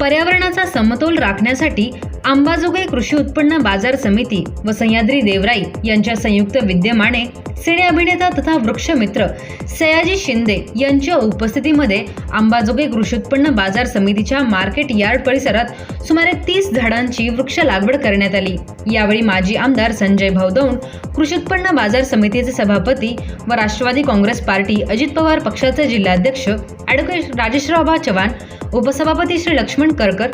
पर्यावरणाचा समतोल राखण्यासाठी अंबाजोगाई कृषी उत्पन्न बाजार समिती व सह्याद्री देवराई यांच्या संयुक्त विद्यमाने सिने अभिनेता तथा वृक्षमित्र सयाजी शिंदे यांच्या उपस्थितीमध्ये अंबाजोगाई कृषी उत्पन्न बाजार समितीच्या मार्केट यार्ड परिसरात सुमारे तीस झाडांची वृक्ष लागवड करण्यात आली. यावेळी माजी आमदार संजय भाऊदौंड कृषी उत्पन्न बाजार समितीचे सभापती व राष्ट्रवादी काँग्रेस पार्टी अजित पवार पक्षाचे जिल्हाध्यक्ष ॲडव्होकेट राजेशरावबा चव्हाण उपसभापती श्री लक्ष्मण करकर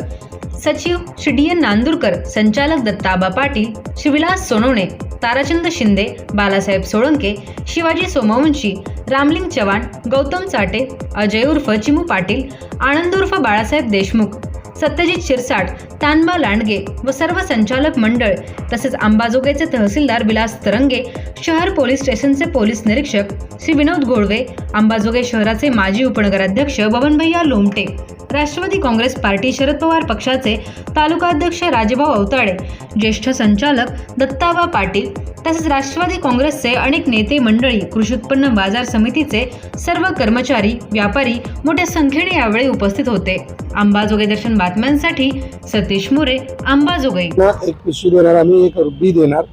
सचिव श्री डी एन नांदुरकर संचालक दत्ताबा पाटील श्री विलास सोनवणे ताराचंद शिंदे बालासाहेब सोळंके शिवाजी सोमवंशी रामलिंग चव्हाण गौतम चाटे अजय उर्फ चिमू पाटील आनंद उर्फ बाळासाहेब देशमुख सत्यजित शिरसाट तानबा लांडगे व सर्व संचालक मंडळ तसेच अंबाजोगाईचे तहसीलदार विलास तरंगे शहर पोलीस स्टेशनचे पोलीस निरीक्षक श्री विनोद घोळवे अंबाजोगाई शहराचे माजी उपनगराध्यक्ष बबनभैया लोमटे. राष्ट्रवादी काँग्रेस पार्टी शरद पवार पक्षाचे तालुका अध्यक्ष राजेभाऊ अवताडे ज्येष्ठ संचालक दत्ताबा पाटील तसेच राष्ट्रवादी काँग्रेसचे अनेक नेते मंडळी कृषी उत्पन्न बाजार समितीचे सर्व कर्मचारी व्यापारी मोठ्या संख्येने यावेळी उपस्थित होते. अंबाजोगाई दर्शन बातम्यांसाठी सतीश मोरे अंबाजोगाई एक पिशवी देणार आम्ही एक बी देणार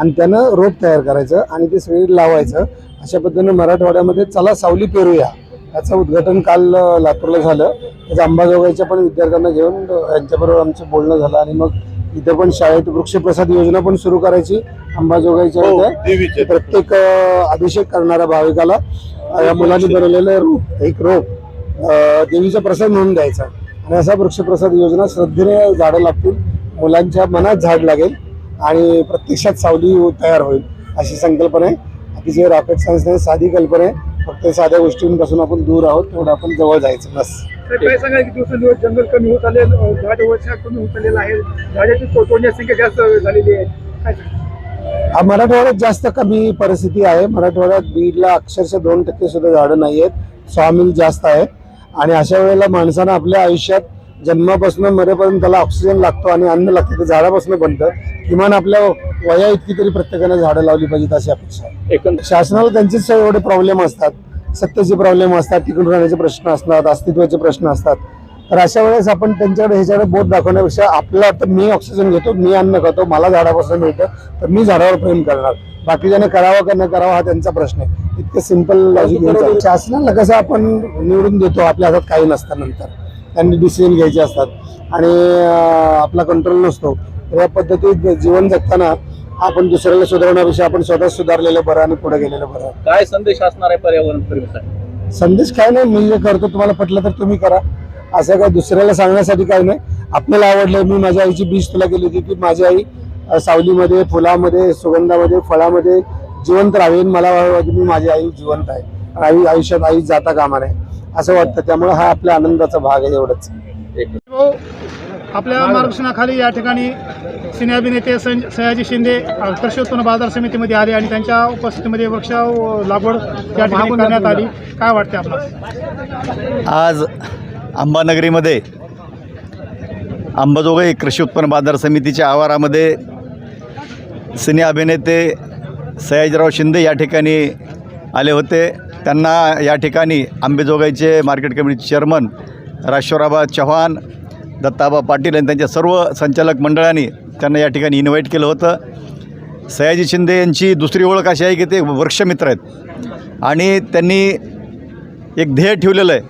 आणि त्यानं रोप तयार करायचं आणि ते सगळे लावायचं. अशा पद्धतीनं मराठवाड्यामध्ये चला सावली पेरूया. याचं उद्घाटन काल लातूरला झालं. अंबाजोगाईच्या पण विद्यार्थ्यांना घेऊन यांच्याबरोबर आमचं बोलणं झालं आणि मग इथं पण शाळेत वृक्षप्रसाद योजना पण सुरू करायची अंबाजोगाईच्या इथे. प्रत्येक अभिषेक करणाऱ्या भाविकाला या मुलांनी बनवलेलं रोप एक रोप देवीचा प्रसाद म्हणून द्यायचा. आणि असा वृक्षप्रसाद योजना श्रद्धेने झाडं लागतील मुलांच्या मनात झाड लागेल आणि प्रत्यक्षात सावली तयार होईल अशी संकल्पना आहे. अतिशय रॉकेट सायन्स नाही साधी कल्पना आहे. फक्त साध्या गोष्टींपासून आपण दूर आहोत तेवढं आपण जवळ जायचं बस. तर काय सांगा की दिवसेंदिवस जंगल कमी होत आले अं, झाड वर्षा कमी होत आलेलं आहे. झाडाची तो- तोडण्याची संख्या जास्त झालेली आहे. काय? हा मराठवाड्यात जास्त कमी परिस्थिती आहे. मराठवाड्यात बीडला अक्षरशः दोन टक्के सुद्धा झाडं नाही आहेत सॉमिल जास्त आहेत. आणि अशा वेळेला माणसानं आपल्या आयुष्यात जन्मापासून मरेपर्यंत त्याला ऑक्सिजन लागतो आणि अन्न लागतं. ते झाडापासून बनतं. किमान आपल्या वया इतकी तरी प्रत्येकाने झाडं लावली पाहिजेत अशी अपेक्षा शासनाला त्यांचेच एवढे प्रॉब्लेम असतात. सत्तेचे प्रॉब्लेम असतात. टिकून राहण्याचे प्रश्न असतात. अस्तित्वाचे प्रश्न असतात. तर अशा वेळेस आपण त्यांच्याकडे ह्याच्याकडे बोट दाखवण्यापेक्षा आपला तर मी ऑक्सिजन घेतो मी अन्न खातो मला झाडापासून मिळतं तर मी झाडावर प्रेम करणार. बाकीच्याने करावं का न करावं हा त्यांचा प्रश्न आहे. इतकं सिंपल लॉजिक शासनाला कसं आपण निवडून देतो? आपल्या हातात काही नसतं नंतर. त्यांनी डिसिजन घ्यायचे असतात. आणि आपला कंट्रोल नसतो. तर या पद्धतीत जीवन जगताना आपण दुसऱ्याला सुधारण्यापेक्षा आपण स्वतः सुधारलेलं बरं आणि पुढे गेलेलं बरं. काय संदेश असणार आहे पर्यावरण प्रेमीसाठी? संदेश काय नाही मी जे करतो तुम्हाला पटलं तर तुम्ही करा. असं काय दुसऱ्याला सांगण्यासाठी काय नाही. आपल्याला आवडलं मी माझ्या आईची बीज तुला केली होती की माझी आई सावलीमध्ये फुलामध्ये सुगंधामध्ये फळामध्ये जिवंत राहील मला मी माझी आई जिवंत आहे. आई आयुष्यात आई जाता कामा नये. असं वाटतं. त्यामुळे हा आपल्या आनंदाचा भाग आहे एवढंच. हो, आपल्या मार्गदर्शनाखाली या ठिकाणी सिने अभिनेते सं सयाजी शिंदे कृषी उत्पन्न बाजार समितीमध्ये आले आणि त्यांच्या उपस्थितीमध्ये वृक्ष लागवड या ठिकाणी करण्यात आली. काय वाटते आपल्याला? आज अंबानगरीमध्ये अंबाजोगाई कृषी उत्पन्न बाजार समितीच्या आवारामध्ये सिने अभिनेते सयाजीराव शिंदे या ठिकाणी आले होते. त्यांना या ठिकाणी आंबेजोगाईचे मार्केट कमिटी चेअरमन राजेश्वराबा चव्हाण दत्ताबा पाटील आणि त्यांच्या सर्व संचालक मंडळांनी त्यांना या ठिकाणी इन्व्हाइट केलं होतं. सयाजी शिंदे यांची दुसरी ओळख अशी आहे की ते वृक्षमित्र आहेत. आणि त्यांनी एक ध्येय ठेवलेलं आहे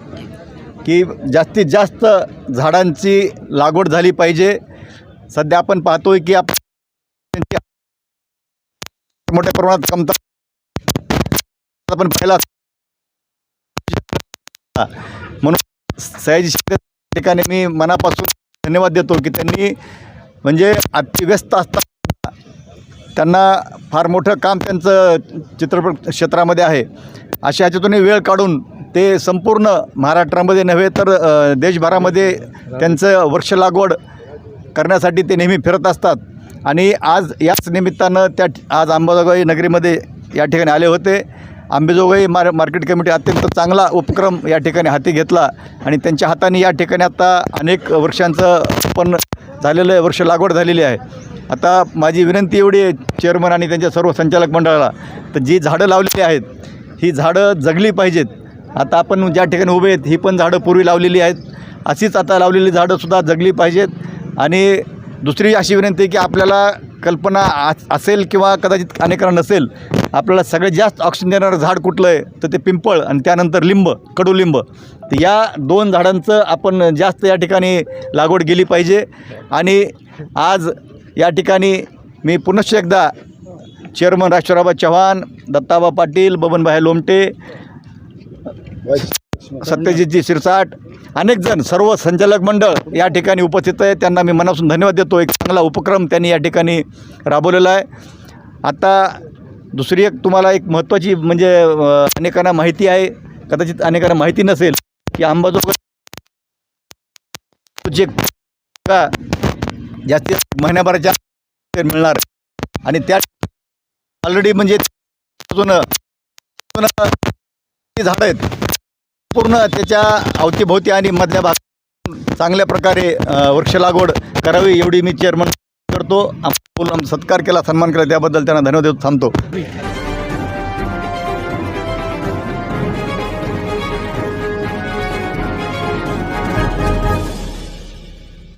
की जास्तीत जास्त झाडांची लागवड झाली पाहिजे. सध्या आपण पाहतोय की आप मोठ्या प्रमाणात कमता आपण पाहिला म्हणून सयाजी शिंदे ठिकाणी मी मनापासून धन्यवाद देतो की त्यांनी म्हणजे अतिव्यस्त असताना त्यांना फार मोठं काम त्यांचं चित्रपट क्षेत्रामध्ये आहे. अशा ह्याच्यातून वेळ काढून ते संपूर्ण महाराष्ट्रामध्ये नव्हे तर देशभरामध्ये त्यांचं वृक्ष लागवड करण्यासाठी ते नेहमी फिरत असतात. आणि आज याच निमित्तानं त्या आज अंबाजोगाई नगरीमध्ये या ठिकाणी आले होते. आंबेजोगाई मार मार्केट कमिटी अत्यंत चांगला उपक्रम या ठिकाणी हाती घेतला आणि त्यांच्या हाताने या ठिकाणी आता अनेक वृक्षांचं उत्पन्न झालेलं आहे वृक्ष लागवड झालेली आहे. आता माझी विनंती एवढी आहे चेअरमन आणि त्यांच्या सर्व संचालक मंडळाला तर जी झाडं लावलेली आहेत ही झाडं जगली पाहिजेत. आता आपण ज्या ठिकाणी उभे आहेत ही पण झाडं पूर्वी लावलेली आहेत. अशीच आता लावलेली झाडंसुद्धा जगली पाहिजेत. आणि दुसरी अशी विनंती आहे की आपल्याला कल्पना आ- असेल किंवा कदाचित अनेकांना नसेल आपल्याला सगळ्यात जास्त ऑक्सिजन देणारं झाड कुठलं आहे तर ते पिंपळ आणि त्यानंतर लिंब कडुलिंब तर या दोन झाडांचं आपण जास्त या ठिकाणी लागवड केली पाहिजे. आणि आज या ठिकाणी मी पुनश्च एकदा चेअरमन राष्ट्रराबा चव्हाण दत्ताबा पाटील बबनभाई लोमटे सत्यजितजी शिरसाट अनेक जण सर्व संचालक मंडळ या ठिकाणी उपस्थित आहे. त्यांना मी मनापासून धन्यवाद देतो. एक चांगला उपक्रम त्यांनी या ठिकाणी राबवलेला आहे. आता दुसरी एक तुम्हाला एक महत्त्वाची म्हणजे अनेकांना माहिती आहे. कदाचित अनेकांना माहिती नसेल की अंबाजोगाई जे जास्तीत महिन्याभराच्या मिळणार आणि त्या ऑलरेडी म्हणजे अजून अजून झाडं आहेत. पूर्ण त्याच्या अवतीभोवती आणि मधल्या भाग चांगल्या प्रकारे वृक्ष लागवड करावी एवढी मी चेअरमन करतो. आम- बोलून सत्कार केला सन्मान केला त्याबद्दल त्यांना धन्यवाद देत थांबतो.